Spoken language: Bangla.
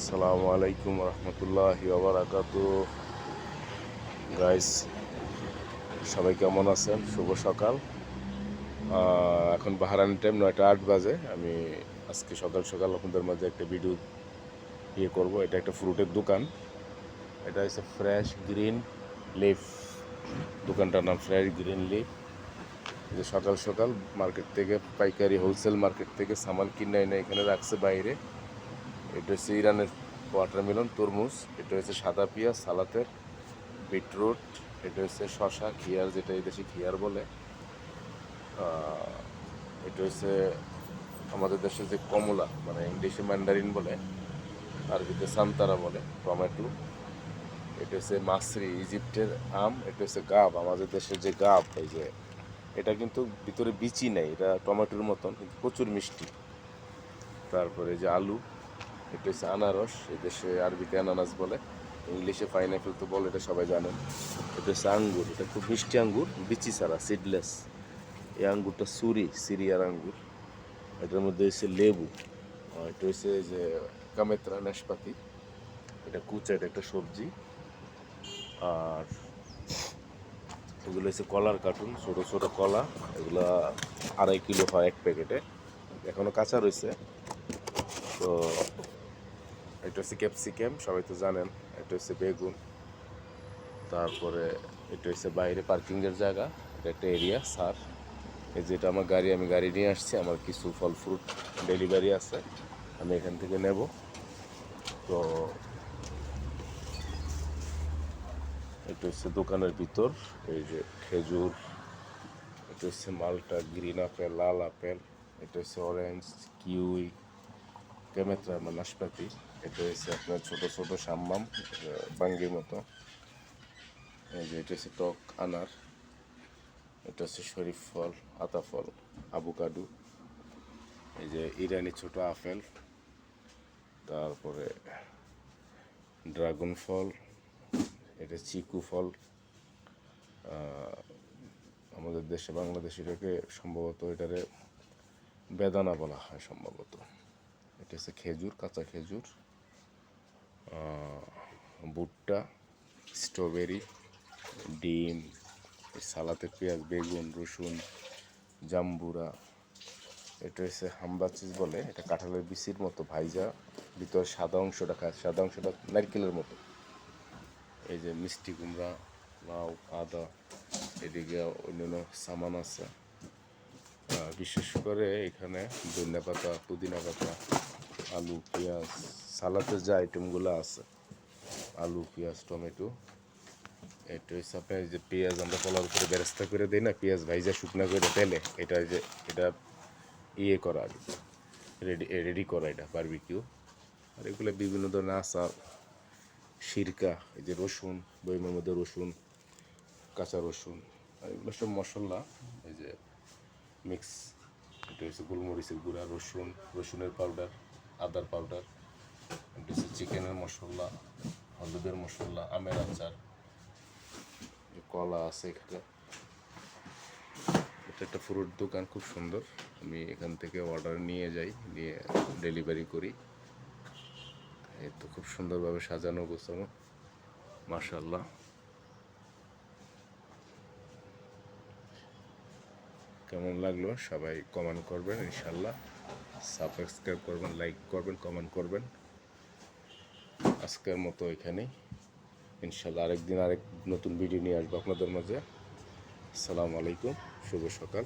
আসসালামু আলাইকুম রহমতুল্লাহ বারাকাত গাইস সবাই কেমন আছেন? শুভ সকাল। এখন বাহারানি টাইম নয়টা আট বাজে। আমি আজকে সকাল সকাল আপনাদের মাঝে একটা ভিডিও ইয়ে করব। এটা একটা ফ্রুটের দোকান। এটা হচ্ছে ফ্রেশ গ্রিন লিফ দোকানটার নাম ফ্রেশ গ্রিন লিফ যে সকাল সকাল মার্কেট থেকে, পাইকারি হোলসেল মার্কেট থেকে সামান কিনে এনে এখানে রাখছে বাইরে। এটা হচ্ছে ইরানের ওয়াটারমেলন তরমুজ, এটা হচ্ছে সাদা পেঁয়াজ, সালাতের বিটরুট এটা হচ্ছে শশা খিয়ার যেটা এই দেশে খিয়ার বলে। এটা হচ্ছে আমাদের দেশে যে কমলা মানে ইংলিশে ম্যান্ডারিন বলে আর আরবিতে সান্তারা বলে, টমেটো। এটা হচ্ছে মাসরি ইজিপ্টের আম, এটা হচ্ছে গাব, আমাদের দেশের যে গাব, এই যে, এটা কিন্তু ভিতরে বিচি নেই, এটা টমেটোর মতন, কিন্তু প্রচুর মিষ্টি। তারপরে যে আলু এটা হচ্ছে আনারস এই দেশে আরবিতে আনানাস বলে, ইংলিশে পাইনাপেল তো বলে, এটা সবাই জানেন এটা হচ্ছে আঙ্গুর, এটা খুব মিষ্টি আঙ্গুর, বিচি ছাড়া সিডলেস এই আঙ্গুরটা সুরি, সিরিয়ার আঙ্গুর। এটার মধ্যে হচ্ছে লেবু এটা হচ্ছে যে কামেত্রা নাশপাতি। এটা কুচা, এটা একটা সবজি। আর এগুলো হচ্ছে কলার কার্টুন, ছোট ছোট কলা। এগুলো আড়াই কিলো হয় এক প্যাকেটে। এখনও কাঁচা রয়েছে তো এটা হচ্ছে ক্যাপসিকাম সবাই তো জানেন। এটা হচ্ছে বেগুন, তারপরে এটা হচ্ছে বাইরে পার্কিংয়ের জায়গা, এটা একটা এরিয়া সার এই যেটা আমার গাড়ি, আমি গাড়ি নিয়ে আসছি, আমার কিছু ফল ফ্রুট ডেলিভারি আছে, আমি এখান থেকে নেব। তো এটা হচ্ছে দোকানের ভিতর, এই যে খেজুর এটা হচ্ছে মালটা গ্রিন আপেল লাল আপেল এটা হচ্ছে অরেঞ্জ কিউই কেমেত্রা নাশপাতি, এটা হচ্ছে আপনার ছোট ছোট সাম্মাম বাঙ্গির মতো। এই যে এটা হচ্ছে টক আনার, এটা হচ্ছে শরীফ ফল, আতা ফল আবুকাডু এই যে ইরানি ছোট আপেল, তারপরে ড্রাগন ফল, এটা চিকু ফল আমাদের দেশে, বাংলাদেশ এটাকে সম্ভবত এটারে বেদানা বলা হয় সম্ভবত। এটা হচ্ছে খেজুর, কাঁচা খেজুর ভুট্টা, স্ট্রবেরি, ডিম, সালাতে পেঁয়াজ, বেগুন, রসুন, জাম্বুরা। এটা হচ্ছে হাম্বা চিজ বলে, এটা কাঁঠালের বিচির মতো ভাইজা, ভিতর সাদা অংশটা খায় সাদা অংশটা নারকেলের মতো। এই যে মিষ্টি কুমড়া, লাউ, আদা, এদিকে অন্যান্য সামান আছে। বিশেষ করে এখানে ধনিয়া পাতা, পুদিনা পাতা, আলু, পেঁয়াজ সালাদের যে আইটেমগুলো আছে, আলু, পেঁয়াজ, টমেটো, এটা আপনার যে পেঁয়াজ আমরা কলার উপরে বেরেস্তা করে দিই না, পেঁয়াজ ভাইজা শুকনা করে তেলে, এটা যে, এটা ইয়ে করা আর রেডি রেডি করা এটা বারবিকিউ আর এগুলো বিভিন্ন ধরনের আচার, সিরকা, এই যে রসুন, বইমের মধ্যে রসুন, কাঁচা রসুন, আর এগুলো সব মশলা, এই যে মিক্স, এটা হচ্ছে গোলমরিচের গুঁড়া, রসুন, রসুনের পাউডার আদার পাউডার এটা হচ্ছে চিকেনের মশলা, হলুদের মশলা, আমের আচার কলা আছে এখানে। এটা একটা ফ্রুট দোকান, খুব সুন্দর। আমি এখান থেকে অর্ডার নিয়ে যাই, নিয়ে ডেলিভারি করি। এই তো খুব সুন্দরভাবে সাজানো গোছানো মাশাল্লাহ কেমন লাগল সবাই কমেন্ট করবেন ইনশাল্লাহ সাবস্ক্রাইব করবেন লাইক করবেন কমেন্ট করবেন। আজকের মতো এখানেই। ইনশাল্লাহ আরেকদিন আরেক নতুন ভিডিও নিয়ে আসব আপনাদের মাঝে। আসসালামু আলাইকুম, শুভ সকাল।